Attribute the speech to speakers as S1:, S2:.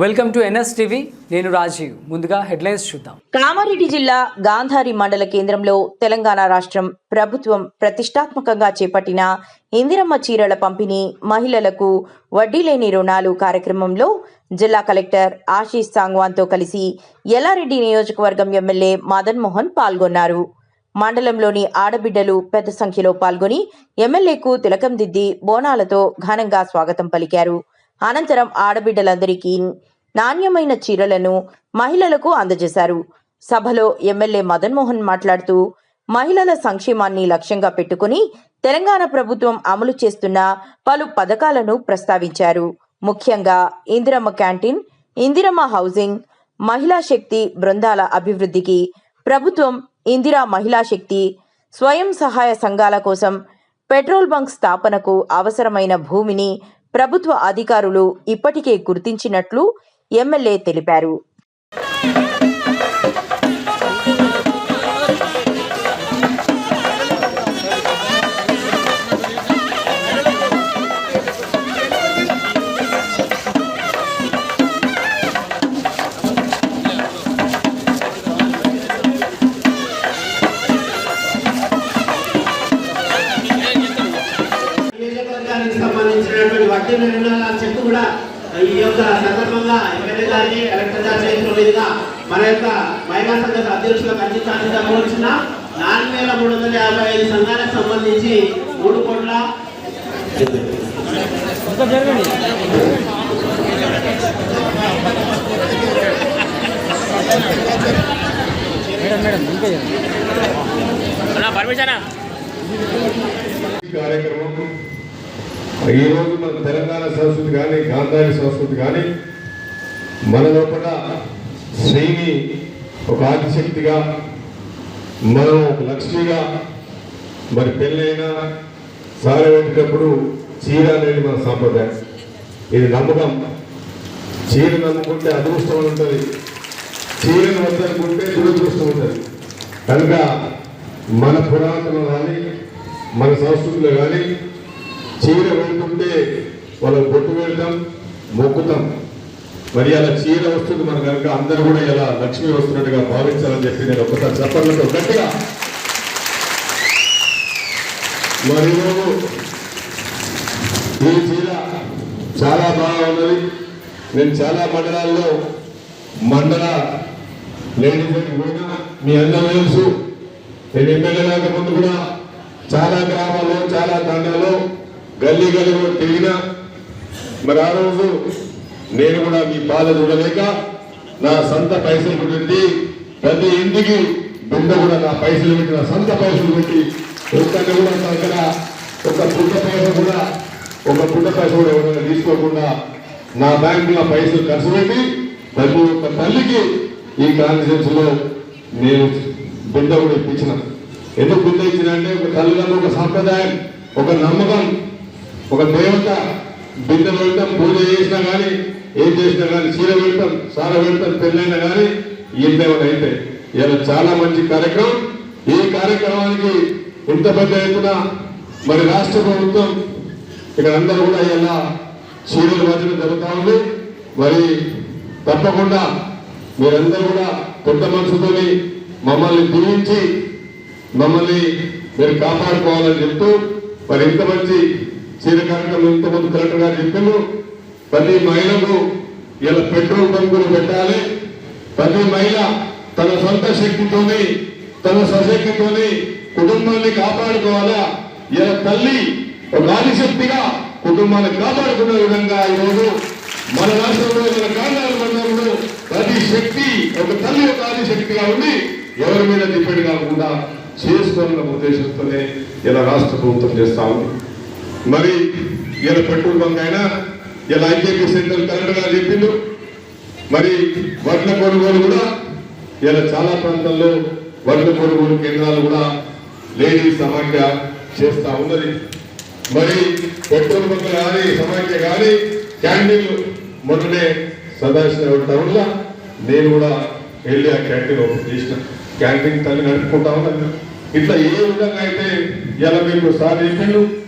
S1: Welcome to NS TV. నేను రాజీవ్. ముందుగా headlines చూద్దాం.
S2: కామారెడ్డి జిల్లా గాంధారి మండల కేంద్రంలో తెలంగాణ రాష్ట్రం ప్రభుత్వం ప్రతిష్టాత్మకంగా చేపట్టిన ఇందిరమ్మ చీరల పంపిణీ మహిళలకు వడ్డీ లేని రుణాలు కార్యక్రమంలో జిల్లా కలెక్టర్ ఆశీష్ సాంగ్వాన్తో కలిసి ఎల్లారెడ్డి నియోజకవర్గం ఎమ్మెల్యే మదన్ మోహన్ పాల్గొన్నారు. మండలంలోని ఆడబిడ్డలు పెద్ద సంఖ్యలో పాల్గొని ఎమ్మెల్యేకు తిలకం దిద్ది బోనాలతో ఘనంగా స్వాగతం పలికారు. అనంతరం ఆడబిడ్డలందరికీ నాణ్యమైన చీరలను మహిళలకు అందజేశారు. సభలో ఎమ్మెల్యే మదన్మోహన్ మాట్లాడుతూ మహిళల సంక్షేమాన్ని లక్ష్యంగా పెట్టుకుని తెలంగాణ ప్రభుత్వం అమలు చేస్తున్న పలు పథకాలను ప్రస్తావించారు. ముఖ్యంగా ఇందిరమ్మ క్యాంటీన్ ఇందిరమ్మ హౌసింగ్ మహిళా శక్తి బృందాల అభివృద్ధికి ప్రభుత్వం ఇందిరా మహిళా శక్తి స్వయం సహాయ సంఘాల కోసం పెట్రోల్ బంక్ స్థాపనకు అవసరమైన భూమిని ప్రభుత్వ అధికారులు ఇప్పటికే గుర్తించినట్లు ఎమ్మెల్యే తెలిపారు.
S3: సంబంధించినటువంటి వడ్డీ నిర్ణయాల చెక్ కూడా ఈ యొక్క సందర్భంగా ఎమ్మెల్యే గారిని కలెక్టర్ గారి చేతుల మీదుగా మన యొక్క మహిళా సంఘ అధ్యక్షులకు అందించాల్సిందిగా కోరుచున్న నాలుగు వేల మూడు వందల యాభై ఐదు సంఘాలకు సంబంధించి మూడు కోట్ల
S4: కార్యక్రమం ఈ రోజు మన తెలంగాణ సంస్కృతి కానీ గాంధారి సంస్కృతి కానీ మన లోపల స్త్రీని ఒక ఆదిశక్తిగా మనం ఒక లక్ష్మిగా మరి పెళ్ళైనా సార పెట్టేటప్పుడు చీర అనేది మన సాంప్రదాయం. ఇది నమ్మకం. చీర నమ్ముకుంటే అదృష్టం ఉంటుంది. చీరను వద్దనుకుంటే దురదృష్టం ఉంటుంది. కనుక మన పురాతనలో కానీ మన సంస్కృతిలో కానీ చీర వెళ్తుంటే వాళ్ళకు బొట్టు వెళ్తాం మొక్కుతాం. మరి అలా చీర వస్తుంది మన కనుక అందరూ కూడా ఇలా లక్ష్మి వస్తున్నట్టుగా భావించాలని చెప్పి నేను ఒక్కసారి చెప్పడంతో గట్టిగా. మరి ఈ చీర చాలా బాగా ఉన్నది. నేను చాలా మండలాల్లో మండల లేడీస్ పోయినా మీ అందరూ తెలుసు. నేను ఎమ్మెల్యే ముందు కూడా చాలా గ్రామాల్లో చాలా తండాల్లో గల్లీ గల్లీలో తిరిగినా మరి ఆ రోజు నేను కూడా మీ బాధ చూడలేక నా సొంత పైసలు పెట్టి ప్రతి ఇంటికి బిడ్డ కూడా నా పైసలు పెట్టి నా సొంత పైసలు పెట్టి ఒక్కటి కూడా దగ్గర ఒక పుట్ట పైస కూడా ఒక పుట్ట పైస కూడా ఎవరైనా తీసుకోకుండా నా బ్యాంకులో పైసలు ఖర్చు పెట్టి ప్రతి ఒక్క తల్లికి ఈ కాన్స్టిట్యూన్స్ నేను బిడ్డ కూడా ఇప్పించిన. ఎందుకు బిడ్డ ఇచ్చిన అంటే ఒక తల్లిదండ్రులు ఒక సాంప్రదాయం ఒక నమ్మకం ఒక దేవత బిడ్డ పెడతాం పూజ చేసినా కానీ ఏం చేసినా కానీ చీర వెళ్తాం సార వెళ్తాం పెళ్ళైనా కానీ ఇంతేమైనా అయితే. ఇలా చాలా మంచి కార్యక్రమం. ఈ కార్యక్రమానికి ఇంత పెద్ద ఎత్తున మరి రాష్ట్ర ప్రభుత్వం ఇక్కడ అందరూ కూడా ఇలా చీరలు వచనం జరుగుతూ ఉంది. మరి తప్పకుండా మీరందరూ కూడా పెద్ద మనసుతోని మమ్మల్ని దీవించి మమ్మల్ని మీరు కాపాడుకోవాలని చెప్తూ మరి ఇంత మంచి చీర కార్యక్రమం ఇంతమంది కలెక్టర్ గారు చెప్పారు ప్రతి మహిళకు ఇలా పెట్రోల్ బంకులు పెట్టాలి. ప్రతి మహిళ తన సొంత శక్తితోని తన స్వశక్తితోని కుటుంబాన్ని కాపాడుకోవాలా? ఇలా తల్లి ఒక ఆదిశక్తిగా కుటుంబాన్ని కాపాడుకునే విధంగా ఈరోజు మన రాష్ట్రంలో మన కాండాల మండలంలో ప్రతి శక్తి ఒక తల్లి ఒక ఆదిశక్తిగా ఉండి ఎవరి మీద డిపెండ్ కాకుండా చేసుకోవాలన్న ఉద్దేశంతోనే ఇలా రాష్ట్ర ప్రభుత్వం చేస్తా ఉంది. మరి ఇలా పెట్రోల్ బంక్ అయినా ఇలా ఐకేపీ సెంటర్ కలెక్టర్ గారు చెప్పిండు. మరి వడ్ల కొనుగోలు కూడా ఇలా చాలా ప్రాంతాల్లో వడ్ల కొనుగోలు కేంద్రాలు కూడా లేని సమాఖ్య చేస్తా ఉన్నది. మరి పెట్రోల్ బంక్ కానీ సమాఖ్య కానీ క్యాంటీన్లు మొన్ననే సదాశివ టౌన్లో నేను కూడా వెళ్ళి ఆ క్యాంటీన్ ఓపెన్ చేసిన. క్యాంటీన్ తల్లి నడుపుకుంటా ఉన్నాను ఇట్లా ఏ విధంగా అయితే ఇలా మీకు సార్ చెప్పిండు